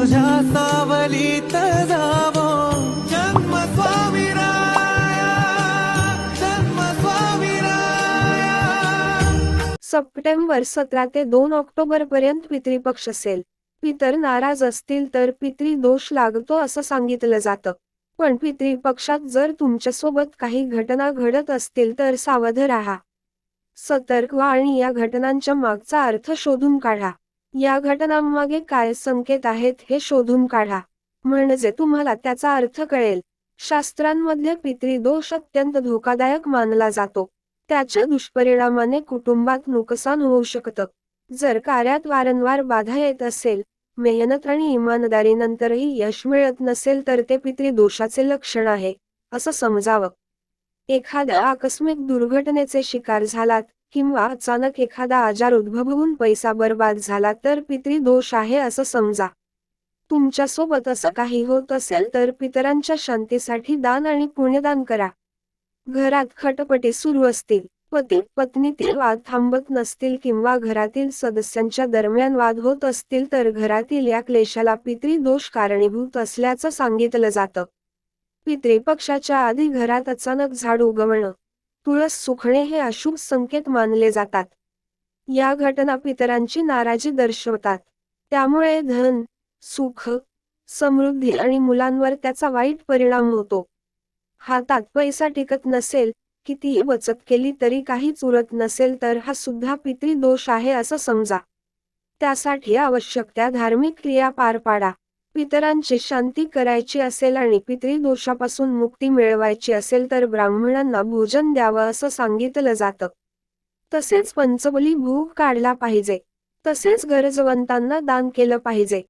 तुझ्या सावलीत जावो. जन्म स्वामी जन्म स्वामी सप्टेंबर सतरा ते दोन ऑक्टोबर पर्यंत पितृपक्ष असेल. पितर नाराज असतील तर पितृ दोष लागतो असं सांगितलं जातं. पण पितृपक्षात जर तुमच्यासोबत काही घटना घडत असतील तर सावध राहा. सतर्क व्हा आणि या घटनांच्या मागचा अर्थ शोधून काढा. या घटनांमागे काय संकेत आहेत हे शोधून काढा. म्हणजे तुम्हाला त्याचा अर्थ कळेल. शास्त्रांमध्ये पितृदोष अत्यंत धोकादायक मानला जातो. त्याच्या दुष्परिणामाने कुटुंबात नुकसान होऊ शकतं. जर कार्यात वारंवार बाधा येत असेल मेहनत आणि इमानदारीनंतरही यश मिळत नसेल तर ते पितृदोषाचे लक्षण आहे असं समजावं. एखाद्या आकस्मिक दुर्घटनेचे शिकार झालात किंवा अचानक एखादा आजार उद्भवून पैसा बर्बाद झाला तर पितृदोष आहे असं समजा. तुमच्यासोबत असं काही होत असेल तर पितरांच्या शांतीसाठी दान आणि पुण्यदान करा. घरात खटपटी सुरू असतील पती पत्नीतील वाद थांबत नसतील किंवा घरातील सदस्यांच्या दरम्यान वाद होत असतील तर घरातील या क्लेशाला पितृदोष कारणीभूत असल्याचं सांगितलं जातं. पितृपक्षाच्या आधी घरात अचानक झाड उगवणं. तुळस सुखणे हे अशुभ संकेत मानले जातात. या घटना पितरांची नाराजी दर्शवतात. त्यामुळे धन सुख समृद्धी आणि मुलांवर त्याचा वाईट परिणाम होतो. हातात पैसा टिकत नसेल कितीही बचत केली तरी काहीच उरत नसेल तर हा सुद्धा पितृदोष आहे असं समजा. त्यासाठी आवश्यक त्या धार्मिक क्रिया पार पाडा. पितरांची शांती करायची असेल आणि पितृदोषापासून मुक्ती मिळवायची असेल तर ब्राह्मणांना भोजन द्यावं असं सांगितलं जातं. तसेच पंचबली भूक काढला पाहिजे. तसेच गरजवंतांना दान केलं पाहिजे.